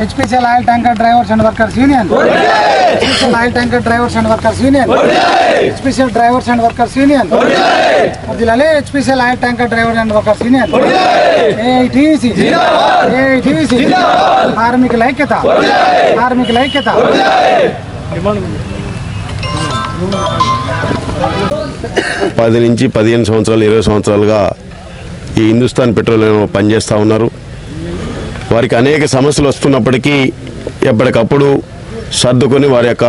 HPCL oil tanker drivers and workers union HPCL oil tanker drivers and workers union HPCL drivers and workers union జిల్లాలే HPCL oil tanker drivers and workers union AITC AITC కార్మికుల ఐక్యత. కార్మికుల ఐక్యత. పది నుంచి పదిహేను సంవత్సరాలు ఇరవై సంవత్సరాలుగా ఈ హిందుస్థాన్ పెట్రోలియం పనిచేస్తూ ఉన్నారు. వారికి అనేక సమస్యలు వస్తున్నప్పటికీ ఎప్పటికప్పుడు సర్దుకొని వారి యొక్క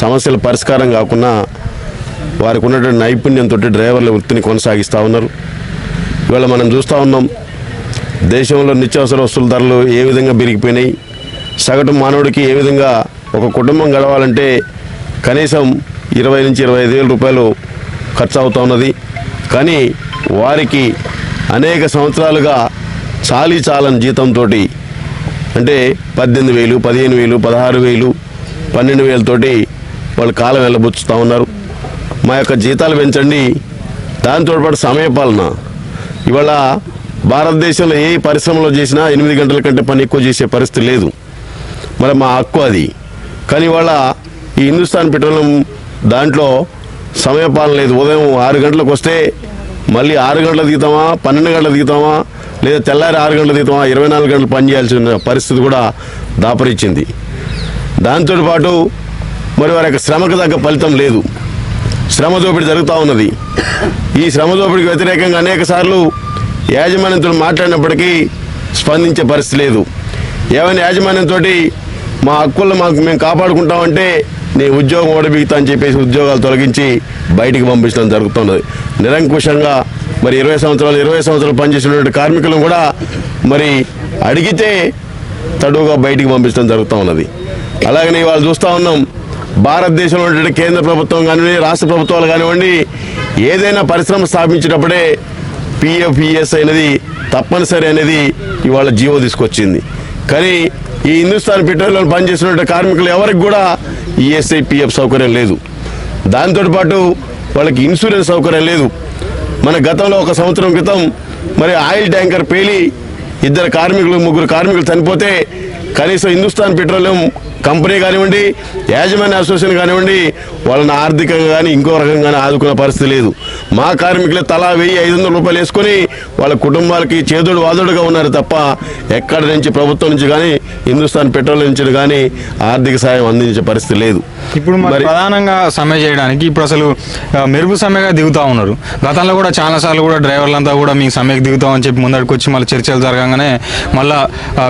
సమస్యల పరిష్కారం కాకుండా వారికి ఉన్నటువంటి నైపుణ్యంతో డ్రైవర్ల వృత్తిని కొనసాగిస్తూ ఉన్నారు. ఇవాళ మనం చూస్తూ ఉన్నాం దేశంలో నిత్యావసర వస్తువుల ధరలు ఏ విధంగా పెరిగిపోయినాయి సగటు మానవుడికి ఏ విధంగా ఒక కుటుంబం గడవాలంటే కనీసం ఇరవై నుంచి ఇరవై ఐదు వేల రూపాయలు ఖర్చు అవుతా ఉన్నది. కానీ వారికి అనేక సంవత్సరాలుగా చాలీ చాలని జీతంతో అంటే పద్దెనిమిది వేలు పదిహేను వేలు పదహారు వేలు పన్నెండు వేలతోటి వాళ్ళు కాలం వెళ్ళబుచ్చుతూ ఉన్నారు. మా యొక్క జీతాలు పెంచండి. దాంతో పాటు సమయపాలన ఇవాళ భారతదేశంలో ఏ పరిశ్రమలో చేసినా ఎనిమిది గంటల కంటే పని ఎక్కువ చేసే పరిస్థితి లేదు. మరి మా హక్కు అది. కానీ ఇవాళ ఈ హిందుస్థాన్ పెట్రోలియం దాంట్లో సమయపాలన లేదు. ఉదయం ఆరు గంటలకు వస్తే మళ్ళీ ఆరు గంటల దిగుతామా? పన్నెండు గంటల దిగుతామా? లేదా తెల్లారి ఆరు గంటల దిగుతామా? ఇరవై నాలుగు గంటలు పనిచేయాల్సిన పరిస్థితి కూడా దాపరిచ్చింది దాంతో పాటు మరి వారి యొక్క శ్రమకు తగ్గ ఫలితం లేదు. శ్రమ దోపిడీ జరుగుతూ ఉన్నది. ఈ శ్రమ దోపిడీకి వ్యతిరేకంగా అనేక సార్లు యాజమాన్యంతో మాట్లాడినప్పటికీ స్పందించే పరిస్థితి లేదు. ఏమైనా యాజమాన్యంతో మా హక్కులను మాకు మేము కాపాడుకుంటామంటే నీ ఉద్యోగం ఓడబిగుతా అని చెప్పేసి ఉద్యోగాలు తొలగించి బయటికి పంపించడం జరుగుతున్నది. నిరంకుశంగా మరి ఇరవై సంవత్సరాలు ఇరవై సంవత్సరాలు పనిచేసినటువంటి కార్మికులను కూడా మరి అడిగితే తడువుగా బయటికి పంపించడం జరుగుతూ ఉన్నది. అలాగనే ఇవాళ చూస్తూ ఉన్నాం భారతదేశంలో ఉన్నటువంటి కేంద్ర ప్రభుత్వం కానివ్వండి రాష్ట్ర ప్రభుత్వాలు కానివ్వండి ఏదైనా పరిశ్రమ స్థాపించేటప్పుడే పిఎఫ్ఈఎస్ అనేది తప్పనిసరి అనేది ఇవాళ జీవో తీసుకొచ్చింది. కానీ ఈ హిందుస్థాన్ పెట్రోలియం పనిచేసినటువంటి కార్మికులు ఎవరికి కూడా ఈఎస్ఐ పిఎఫ్ సౌకర్యం లేదు. దాంతో పాటు వాళ్ళకి ఇన్సూరెన్స్ సౌకర్యం లేదు. మన గతంలో ఒక సంవత్సరం క్రితం మరి ఆయిల్ ట్యాంకర్ పేలి ఇద్దరు కార్మికులు ముగ్గురు కార్మికులు చనిపోతే కనీసం హిందుస్థాన్ పెట్రోలియం కంపెనీ కానివ్వండి యాజమాన్య అసోసియేషన్ కానివ్వండి వాళ్ళని ఆర్థికంగా కానీ ఇంకో రకంగా ఆదుకునే పరిస్థితి లేదు. మా కార్మికులు తలా వెయ్యి ఐదు వందల రూపాయలు వేసుకొని వాళ్ళ కుటుంబాలకి చేదుడు వాదుడుగా ఉన్నారు తప్ప ఎక్కడి నుంచి ప్రభుత్వం నుంచి కానీ హిందుస్థాన్ పెట్రోలియం నుంచి కానీ ఆర్థిక సాయం అందించే పరిస్థితి లేదు. ఇప్పుడు మరి ప్రధానంగా సమ్మె చేయడానికి ఇప్పుడు అసలు మెరుగు సమ్మెగా దిగుతా ఉన్నారు. గతంలో కూడా చాలా సార్లు కూడా డ్రైవర్లంతా కూడా మీ సమ్మెకి దిగుతామని చెప్పి ముందడికి వచ్చి మళ్ళీ చర్చలు జరగగానే మళ్ళా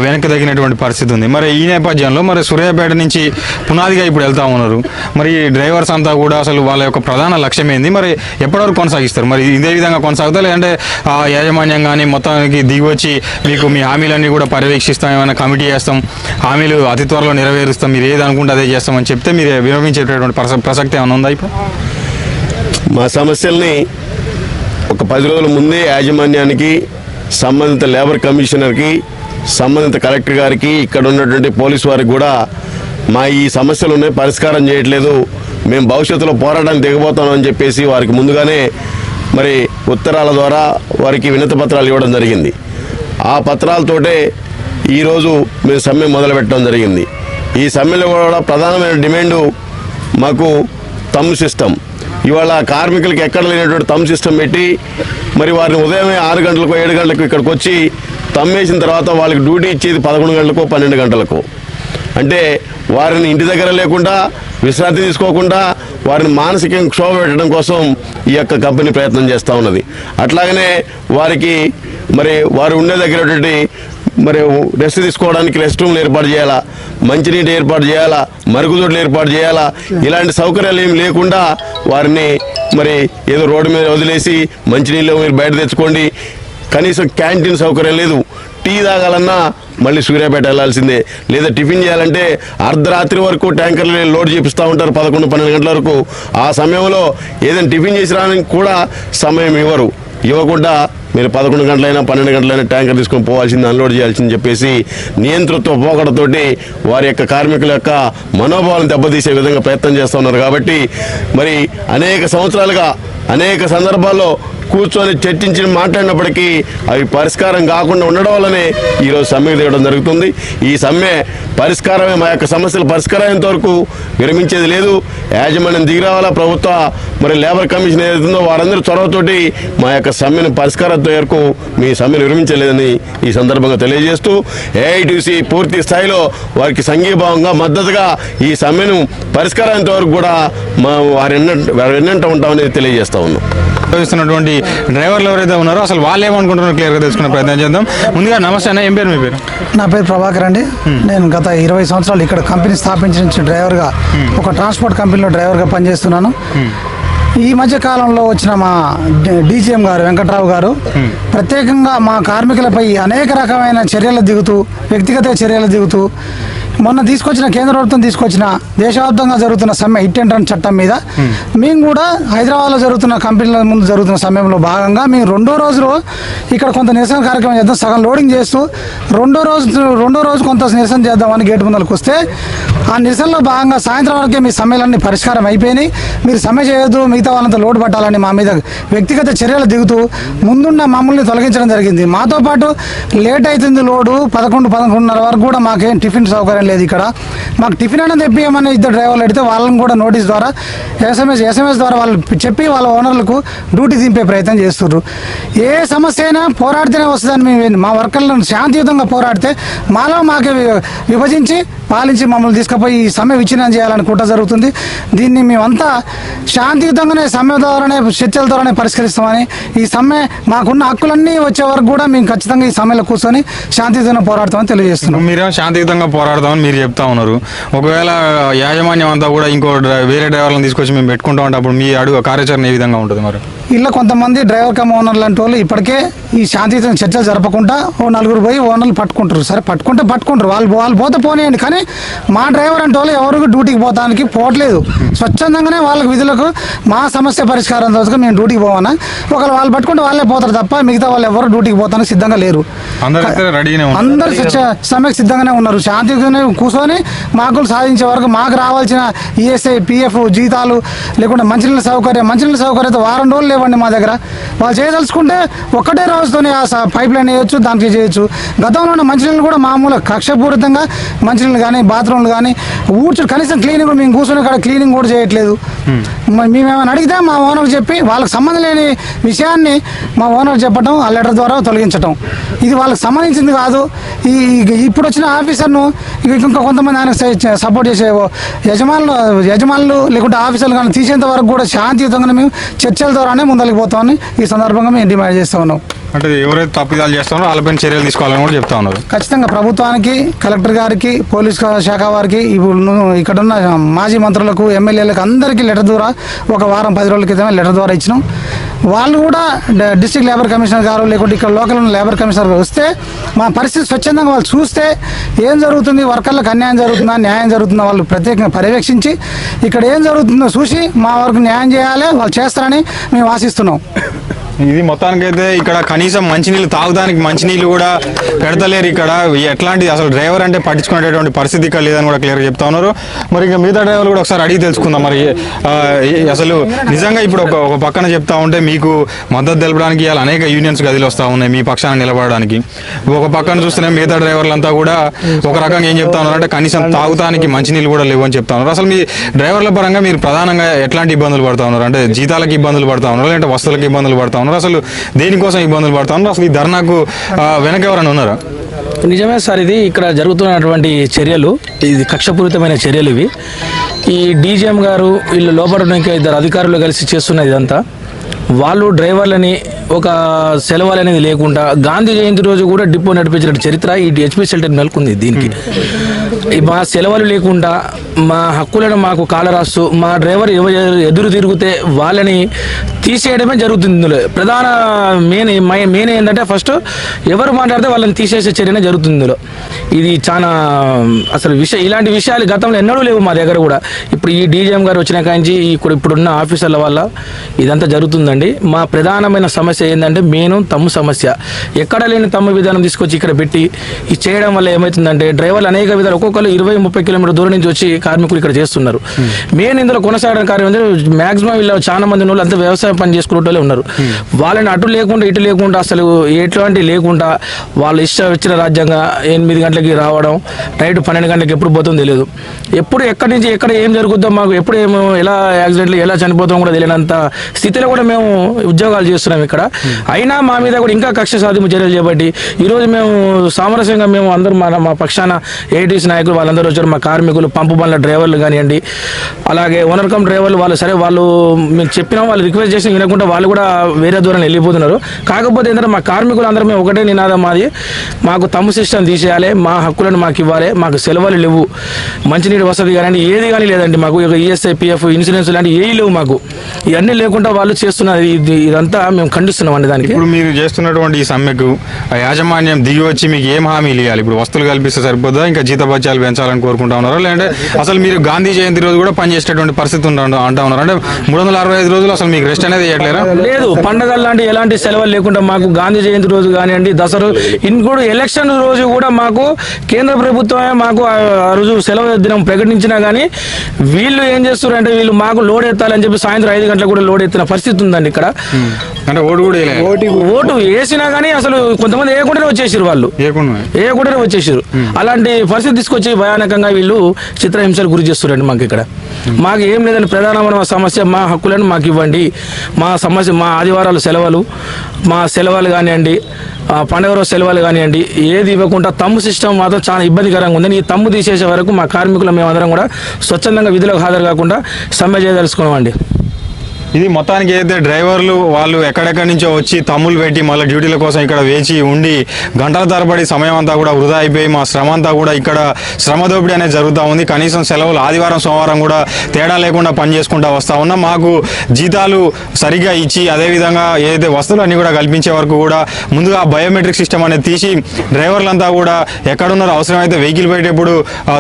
వెనక్కి తగినటువంటి పరిస్థితి ఉంది. మరి ఈ నేపథ్యంలో మరి సూర్యాపేట నుంచి పునాదిగా ఇప్పుడు వెళ్తా ఉన్నారు. మరి డ్రైవర్స్ అంతా కూడా అసలు వాళ్ళ యొక్క ప్రధాన లక్ష్యం ఏంది? మరి ఎప్పటివరకు కొనసాగిస్తారు? మరి ఇదే విధంగా కొనసాగుతా లేదంటే ఆ యాజమాన్యం కానీ మొత్తానికి దిగి వచ్చి మీకు మీ హామీలన్నీ కూడా పర్యవేక్షిస్తాం ఏమైనా కమిటీ చేస్తాం? హామీలు అతి త్వరలో నెరవేరుస్తాం. మీరు ఏది అనుకుంటే అదే చేస్తామని చెప్తే మీరు విరమించేటటువంటి ప్రసక్తి ఏమైనా ఉందా ఇప్పుడు? మా సమస్యల్ని ఒక పది రోజుల ముందే యాజమాన్యానికి సంబంధిత లేబర్ కమిషనర్కి సంబంధిత కలెక్టర్ గారికి ఇక్కడ ఉన్నటువంటి పోలీసు వారికి కూడా మా ఈ సమస్యలు ఉన్నాయి పరిష్కారం చేయట్లేదు. మేము భవిష్యత్తులో పోరాటానికి దిగబోతామని చెప్పేసి వారికి ముందుగానే మరి ఉత్తరాల ద్వారా వారికి వినతి పత్రాలు ఇవ్వడం జరిగింది. ఆ పత్రాలతోటే ఈరోజు మేము సమ్మె మొదలుపెట్టడం జరిగింది. ఈ సమ్మెలో కూడా ప్రధానమైన డిమాండు మాకు తమ్ సిస్టమ్. ఇవాళ కార్మికులకి ఎక్కడ లేనటువంటి తమ్ సిస్టమ్ పెట్టి మరి వారిని ఉదయమే ఆరు గంటలకు ఏడు గంటలకు ఇక్కడికి వచ్చి తమ్మేసిన తర్వాత వాళ్ళకి డ్యూటీ ఇచ్చేది పదకొండు గంటలకు పన్నెండు గంటలకు. అంటే వారిని ఇంటి దగ్గర లేకుండా విశ్రాంతి తీసుకోకుండా వారిని మానసికంగా క్షోభ పెట్టడం కోసం ఈ యొక్క కంపెనీ ప్రయత్నం చేస్తూ ఉన్నది. అట్లాగనే వారికి మరి వారు ఉండే దగ్గరటువంటి మరి రెస్ట్ తీసుకోవడానికి రెస్ట్ రూమ్లు ఏర్పాటు చేయాలా? మంచినీటి ఏర్పాటు చేయాలా? మరుగుదొడ్లు ఏర్పాటు చేయాలా? ఇలాంటి సౌకర్యాలు ఏమి లేకుండా వారిని మరి ఏదో రోడ్డు మీద వదిలేసి మంచినీళ్ళు మీరు బయట తెచ్చుకోండి. కనీసం క్యాంటీన్ సౌకర్యం లేదు. టీ తాగాలన్నా మళ్ళీ సూర్యాపేట వెళ్ళాల్సిందే. లేదా టిఫిన్ చేయాలంటే అర్ధరాత్రి వరకు ట్యాంకర్లు లోడ్ చేపిస్తూ ఉంటారు పదకొండు పన్నెండు గంటల వరకు. ఆ సమయంలో ఏదైనా టిఫిన్ చేసి రావడానికి కూడా సమయం ఇవ్వరు. ఇవ్వకుండా మీరు పదకొండు గంటలైనా పన్నెండు గంటలైనా ట్యాంకర్ తీసుకొని పోవాల్సింది అన్లోడ్ చేయాల్సింది చెప్పేసి నియంతృత్వ పోకడతోటి వారి యొక్క కార్మికుల యొక్క మనోభావాలను దెబ్బతీసే విధంగా ప్రయత్నం చేస్తూ ఉన్నారు. కాబట్టి మరి అనేక సంవత్సరాలుగా అనేక సందర్భాల్లో కూర్చొని చర్చించి మాట్లాడినప్పటికీ అవి పరిష్కారం కాకుండా ఉండడం వల్లనే ఈరోజు సమ్మె తీయడం జరుగుతుంది. ఈ సమ్మె పరిష్కారమే మా యొక్క సమస్యలు పరిష్కారమైనంత వరకు విరమించేది లేదు. యాజమాన్యం దిగిరావాలా ప్రభుత్వ మరి లేబర్ కమిషన్ ఏదైతుందో వారందరూ చొరవతోటి మా యొక్క సమ్మెను పరిష్కారంతో వరకు మీ సమ్మెను విరమించలేదని ఈ సందర్భంగా తెలియజేస్తూ ఏఐటీసీ పూర్తి స్థాయిలో వారికి సంఘీభావంగా మద్దతుగా ఈ సమ్మెను పరిష్కారాంత వరకు కూడా మా వారి వారి వెన్నంట ఉంటామని తెలియజేస్తా ఉన్నాం. ఉపయోగిస్తున్నటువంటి డ్రైవర్లు ఎవరైతే ఉన్నారో అసలు వాళ్ళు ఏమనుకుంటున్నారో క్లియర్గా తెలుసుకునే ప్రయత్నం చేద్దాం. ముందుగా నమస్తే అన్న ఏం పేరు మీ పేరు? నా పేరు ప్రభాకర్ అండి. నేను గత ఇరవై సంవత్సరాలు ఇక్కడ కంపెనీ స్థాపించిన డ్రైవర్గా ఒక ట్రాన్స్పోర్ట్ కంపెనీలో డ్రైవర్గా పనిచేస్తున్నాను. ఈ మధ్య కాలంలో వచ్చిన మా డీజీఎం గారు వెంకట్రావు గారు ప్రత్యేకంగా మా కార్మికులపై అనేక రకమైన చర్యలు దిగుతూ వ్యక్తిగత చర్యలు దిగుతూ మొన్న తీసుకొచ్చిన కేంద్ర ప్రభుత్వం తీసుకొచ్చిన దేశవ్యాప్తంగా జరుగుతున్న సమ్మె హిట్ అండ్ రన్ చట్టం మీద. మేము కూడా హైదరాబాద్లో జరుగుతున్న కంపెనీల ముందు జరుగుతున్న సమయంలో భాగంగా మేము రెండో రోజు ఇక్కడ కొంత నిరసన కార్యక్రమం చేద్దాం సగం లోడింగ్ చేస్తూ రెండో రోజు రెండో రోజు కొంత నిరసన చేద్దామని గేటు ముందరకు వస్తే ఆ నిరసనలో భాగంగా సాయంత్రం వరకే మీ సమ్మెలన్నీ పరిష్కారం అయిపోయినాయి. మీరు సమ్మె చేయొద్దు మిగతా వాళ్ళంతా లోటు పట్టాలని మా మీద వ్యక్తిగత చర్యలు దిగుతూ ముందున్న మమ్మల్ని తొలగించడం జరిగింది. మాతో పాటు లేట్ అవుతుంది లోడు పదకొండు పదకొండున్నర వరకు కూడా మాకేం టిఫిన్ సౌకర్యం లేదు ఇక్కడ. మాకు టిఫిన్ అనేది తెప్పియమని ఇద్దరు డ్రైవర్లు అడిగితే వాళ్ళని కూడా నోటీస్ ద్వారా ఎస్ఎంఎస్ ఎస్ఎంఎస్ ద్వారా వాళ్ళు చెప్పి వాళ్ళ ఓనర్లకు డ్యూటీ దింపే ప్రయత్నం చేస్తున్నారు ఏ సమస్య అయినా పోరాడితేనే వస్తుందని మేము మా వర్కర్లను శాంతియుతంగా పోరాడితే మాలో మాకే విభజించి పాలించి మమ్మల్ని తీసుకుపోయి ఈ సమ్మె విచ్ఛిన్నం చేయాలని కుట్ర జరుగుతుంది. దీన్ని మేమంతా శాంతియుతంగానే సమ్మె ద్వారానే చర్చల ద్వారానే పరిష్కరిస్తామని ఈ సమ్మె మాకున్న హక్కులన్నీ వచ్చే వరకు కూడా మేము ఖచ్చితంగా ఈ సమ్మెలో కూర్చొని శాంతియుతంగా పోరాడతామని తెలియజేస్తున్నాం. మీరేమో శాంతియుతంగా పోరాడదామని మీరు చెప్తా ఉన్నారు. ఒకవేళ యాజమాన్యం అంతా కూడా ఇంకో వేరే డ్రైవర్లను తీసుకొచ్చి మేము పెట్టుకుంటా ఉంటే అప్పుడు మీ అడుగు కార్యాచరణ ఏ విధంగా ఉంటుంది మరి? ఇలా కొంతమంది డ్రైవర్ కమ్ ఓనర్ లాంటి వాళ్ళు ఇప్పటికే ఈ శాంతియుత చర్చలు జరపకుండా ఓ నలుగురు పోయి ఓనర్లు పట్టుకుంటారు. సరే పట్టుకుంటే పట్టుకుంటారు. వాళ్ళు వాళ్ళు పోతే పోనీయండి. కానీ మా డ్రైవర్ అంటే వాళ్ళు ఎవరికి డ్యూటీకి పోతానికి పోవట్లేదు. స్వచ్ఛందంగానే వాళ్ళకి విధులకు మా సమస్య పరిష్కారం కోసం మేము డ్యూటీకి పోవాలా? ఒకవేళ వాళ్ళు పట్టుకుంటే వాళ్ళే పోతారు తప్ప మిగతా వాళ్ళు ఎవరు డ్యూటీకి పోతానికి సిద్ధంగా లేరు. అందరు సమ్మెకు సిద్ధంగానే ఉన్నారు. శాంతిగానే కూర్చొని మాకులు సాధించే వరకు మాకు రావాల్సిన ఈఎస్ఐ పిఎఫ్ జీతాలు లేకుంటే మంచినీళ్ళ సౌకర్యం మంచినీళ్ళ సౌకర్యం వారం రోజులు లేవండి మా దగ్గర. వాళ్ళు చేయదలుచుకుంటే ఒక్కటే రోజుతోనే పైప్ లైన్ వేయొచ్చు దానికి చేయొచ్చు. గతంలో ఉన్న మంచినీళ్ళు కూడా మామూలు కక్షపూరితంగా మంచినీళ్ళు కానీ బాత్రూమ్లు కానీ ఊడ్చు కనీసం క్లీనింగ్ కూడా మేము కూర్చొని ఇక్కడ క్లీనింగ్ కూడా చేయట్లేదు. మేమేమైనా అడిగితే మా ఓనర్ చెప్పి వాళ్ళకి సంబంధం లేని విషయాన్ని మా ఓనర్ చెప్పడం ఆ లెటర్ ద్వారా తొలగించటం. ఇది వాళ్ళకి సంబంధించింది కాదు. ఈ ఇప్పుడు వచ్చిన ఆఫీసర్ను ఇక కొంతమంది ఆయన సపోర్ట్ చేసే యజమానులు యజమానులు లేకుంటే ఆఫీసర్లు కానీ తీసేంత వరకు కూడా శాంతియుతంగా మేము చర్చల ద్వారానే ముందరికి పోతామని ఈ సందర్భంగా మేము డిమాండ్ చేస్తూ ఉన్నాం. అంటే ఎవరైతే తప్పిదాలు చేస్తున్నారో వాళ్ళపైన చర్యలు తీసుకోవాలని కూడా చెప్తా ఉన్నారు. ఖచ్చితంగా ప్రభుత్వానికి కలెక్టర్ గారికి పోలీస్ శాఖ వారికి ఇప్పుడు ఇక్కడున్న మాజీ మంత్రులకు ఎమ్మెల్యేలకు అందరికీ లెటర్ ద్వారా ఒక వారం పది రోజుల క్రితమే లెటర్ ద్వారా ఇచ్చినాం. వాళ్ళు కూడా డిస్టిక్ డిస్ట్రిక్ట్ లేబర్ కమిషనర్ గారు లేకుంటే ఇక్కడ లోకల్ ఉన్న లేబర్ కమిషనర్ వస్తే మా పరిస్థితి స్వచ్ఛందంగా వాళ్ళు చూస్తే ఏం జరుగుతుంది వర్కర్లకు అన్యాయం జరుగుతుందా న్యాయం జరుగుతుందా వాళ్ళు ప్రత్యేకంగా పర్యవేక్షించి ఇక్కడ ఏం జరుగుతుందో చూసి మా వరకు న్యాయం చేయాలి వాళ్ళు చేస్తారని మేము ఆశిస్తున్నాం. ఇది మొత్తానికైతే ఇక్కడ కనీసం మంచినీళ్ళు తాగడానికి మంచినీళ్ళు కూడా పెడతలేరు ఇక్కడ. ఎట్లాంటి అసలు డ్రైవర్ అంటే పట్టించుకునేటటువంటి పరిస్థితి ఇక్కడ లేదని కూడా క్లియర్ చెప్తా ఉన్నారు. మరి ఇంకా మిగతా డ్రైవర్లు కూడా ఒకసారి అడిగి తెలుసుకుందాం. మరి అసలు నిజంగా ఇప్పుడు ఒక ఒక పక్కన చెప్తా ఉంటే మీకు మద్దతు తెలపడానికి ఇవాళ అనేక యూనియన్స్ గదిలు వస్తూ ఉన్నాయి మీ పక్షాన నిలబడడానికి. ఒక పక్కన చూస్తేనే మిగతా డ్రైవర్లంతా కూడా ఒక రకంగా ఏం చెప్తా ఉన్నారు అంటే కనీసం తాగుతానికి మంచినీళ్ళు కూడా లేవు అని చెప్తా ఉన్నారు. అసలు మీ డ్రైవర్ల పరంగా మీరు ప్రధానంగా ఎట్లాంటి ఇబ్బందులు పడతా ఉన్నారు? అంటే జీతాలకు ఇబ్బందులు పడతా ఉన్నారు లేదంటే వస్తువులకు ఇబ్బందులు పడతా ఉన్నారు. అసలు దేనికోసం ఇబ్బందులు పడతా ఉన్నారు అసలు ఈ ధర్నాకు వెనక ఎవరైనా ఉన్నారా? నిజమే సార్ ఇది ఇక్కడ జరుగుతున్నటువంటి చర్యలు. ఇది కక్షపూరితమైన చర్యలు ఇవి. ఈ డీజీఎం గారు వీళ్ళు లోపల ఇంకా ఇద్దరు అధికారులు కలిసి చేస్తున్నది ఇదంతా. వాళ్ళు డ్రైవర్లని ఒక సెలవులు అనేది లేకుండా గాంధీ జయంతి రోజు కూడా డిపో నడిపించిన చరిత్ర ఈ హెచ్పి సెల్టర్ నెలకొంది దీనికి. ఈ మా సెలవులు లేకుండా మా హక్కులను మాకు కాలరాస్తూ మా డ్రైవర్ ఎదురు తిరిగితే వాళ్ళని తీసేయడమే జరుగుతుంది ఇందులో. ప్రధాన మెయిన్ మెయిన్ ఏంటంటే ఫస్ట్ ఎవరు మాట్లాడితే వాళ్ళని తీసేసే చర్యనే జరుగుతుంది ఇందులో. ఇది చాలా అసలు విషయం ఇలాంటి విషయాలు గతంలో ఎన్నడూ లేవు మా దగ్గర కూడా. ఇప్పుడు ఈ డీజీఎం గారు వచ్చిన కాంచి ఇప్పుడు ఇప్పుడున్న ఆఫీసర్ల వల్ల ఇదంతా జరుగుతుందండి. మా ప్రధానమైన సమస్య ఏంటంటే మెయిన్ తమ్ము సమస్య. ఎక్కడ లేని తమ్ము విధానం తీసుకొచ్చి ఇక్కడ పెట్టి ఇది చేయడం వల్ల ఏమవుతుందంటే డ్రైవర్లు అనేక విధాలు ఒక్కొక్కరు ఇరవై ముప్పై కిలోమీటర్ దూరం నుంచి వచ్చి కార్మికులు ఇక్కడ చేస్తున్నారు. మెయిన్ ఇందులో కొనసాగడం కార్యం మాక్సిమం వీళ్ళు చాలా మంది వాళ్ళు అంతా వ్యవసాయం పని చేసుకునే ఉన్నారు. వాళ్ళని అటు లేకుండా ఇటు లేకుండా అసలు ఎటువంటి లేకుండా వాళ్ళ ఇష్టం వచ్చిన రాజ్యంగా ఎనిమిది గంటలకి రావడం నైట్ పన్నెండు గంటలకు ఎప్పుడు పోతుందో తెలియదు ఎప్పుడు ఎక్కడి నుంచి ఎక్కడ ఏం జరుగుతుందో మాకు ఎప్పుడు ఏమో ఎలా యాక్సిడెంట్లు ఎలా చనిపోతాం కూడా తెలియనంత స్థితిలో కూడా మేము ఉద్యోగాలు చేస్తున్నాం ఇక్కడ. అయినా మా మీద కూడా ఇంకా కక్ష సాధింపు చర్యలు చేపట్టి ఈరోజు మేము సామరస్యంగా మేము అందరూ మన మా పక్షాన ఏటీసీ నాయకులు వాళ్ళందరూ వచ్చారు మా కార్మికులు పంపు బండ్ల డ్రైవర్లు కానివ్వండి అలాగే ఓనర్ కమ్ డ్రైవర్లు వాళ్ళు సరే వాళ్ళు మేము చెప్పినా వాళ్ళు రిక్వెస్ట్ చేసి వినకుండా వాళ్ళు కూడా వేరే దూరం వెళ్ళిపోతున్నారు. కాకపోతే ఏంటంటే మా కార్మికులందరం మేము ఒకటే నినాదం మాది. మాకు తమ్ము సిస్టమ్ తీసేయాలి మా హక్కులను మాకు ఇవ్వాలి మాకు సెలవులు లేవు. మంచినీటి వసతి కానీ ఏది కానీ లేదండి మాకు. ఈఎస్ఐ పిఎఫ్ ఇన్సూరెన్స్ లాంటి ఏవి లేవు మాకు. ఇవన్నీ లేకుండా వాళ్ళు చేస్తున్నారు. ఇది ఇదంతా మేము ఖండిస్తున్నాం అండి దానికి. ఇప్పుడు మీరు చేస్తున్నటువంటి ఈ సమ్మెకు యాజమాన్యం దిగి వచ్చి మీకు ఏం హామీలు ఇవ్వాలి ఇప్పుడు వస్తువులు కల్పిస్తే సరిపోదా? ఇంకా జీతభత్యాలు పెంచాలని కోరుకుంటా ఉన్నారా? లేదంటే అసలు మీరు గాంధీ జయంతి రోజు కూడా పనిచేసేటటువంటి పరిస్థితి ఉండ అంటా ఉన్నారు? అంటే మూడు వందల అరవై ఐదు రోజులు అసలు మీకు రెస్ట్ అనేది చేయట్లేరా? లేదు పండగలు లాంటి ఎలాంటి సెలవులు లేకుండా మాకు గాంధీ జయంతి రోజు కానివ్వండి దసరా ఇంకోటి ఎలక్షన్ రోజు కూడా మాకు కేంద్ర ప్రభుత్వమే మాకు ఆ ఆ రోజు సెలవు దినం ప్రకటించినా కానీ వీళ్ళు ఏం చేస్తారు అంటే వీళ్ళు మాకు లోడ్ ఎత్తాలని చెప్పి సాయంత్రం ఐదు గంటలకు కూడా లోడ్ ఎత్తిన పరిస్థితి ఉందండి ఇక్కడ. అంటే ఓటు కూడా. ఓటు వేసినా కానీ అసలు కొంతమంది వేయకుండానే వచ్చేసారు వాళ్ళు. వేయకుండా వేయకుండానే వచ్చేసారు అలాంటి పరిస్థితి తీసుకొచ్చి భయానకంగా వీళ్ళు చిత్రహింసలు గురి చేస్తున్నారండి మాకు ఇక్కడ. మాకు ఏం లేదని ప్రధానమైన సమస్య మా హక్కులను మాకు ఇవ్వండి. మా సమస్య మా ఆదివారాలు సెలవులు మా సెలవులు కానివ్వండి ఆ పండుగ రోజు సెలవులు కానివ్వండి ఏది ఇవ్వకుండా తమ్ము సిస్టమ్ మాత్రం చాలా ఇబ్బందికరంగా ఉందని ఈ తమ్ము తీసేసే వరకు మా కార్మికులు మేమందరం కూడా స్వచ్ఛందంగా విధులకు హాజరు కాకుండా సమ్మె చేయదలుచుకున్నామండి. ఇది మొత్తానికి ఏదైతే డ్రైవర్లు వాళ్ళు ఎక్కడెక్కడి నుంచో వచ్చి తమ్ములు పెట్టి మళ్ళీ డ్యూటీల కోసం ఇక్కడ వేచి ఉండి గంటల తరబడి సమయం అంతా కూడా వృధా అయిపోయి మా శ్రమ అంతా కూడా ఇక్కడ శ్రమ దోపిడీ అనేది జరుగుతూ ఉంది. కనీసం సెలవులు ఆదివారం సోమవారం కూడా తేడా లేకుండా పని చేసుకుంటా వస్తూ ఉన్నాం. మాకు జీతాలు సరిగ్గా ఇచ్చి అదేవిధంగా ఏదైతే వస్తువులు అన్నీ కూడా కల్పించే వరకు కూడా ముందుగా బయోమెట్రిక్ సిస్టమ్ అనేది తీసి డ్రైవర్లంతా కూడా ఎక్కడున్నారో అవసరమైతే వెహికల్ పెట్టేటప్పుడు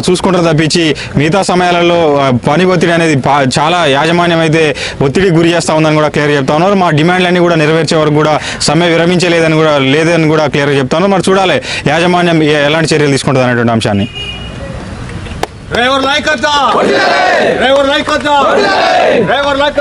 చూసుకుంటారు తప్పించి మిగతా సమయాలలో పని ఒత్తిడి అనేది పా- చాలా యాజమాన్యం అయితే ఒత్తిడి గురి చేస్తా ఉందని కూడా క్లియర్ చెప్తా ఉన్నారు. మా డిమాండ్లన్నీ కూడా నెరవేర్చే వరకు కూడా సమ్మె విరమించలేదని కూడా లేదని కూడా క్లియర్గా చెప్తా ఉన్నారు. మరి చూడాలి యాజమాన్యం ఎలాంటి చర్యలు తీసుకుంటుంది అనేటువంటి అంశాన్ని. Driver like driver like driver like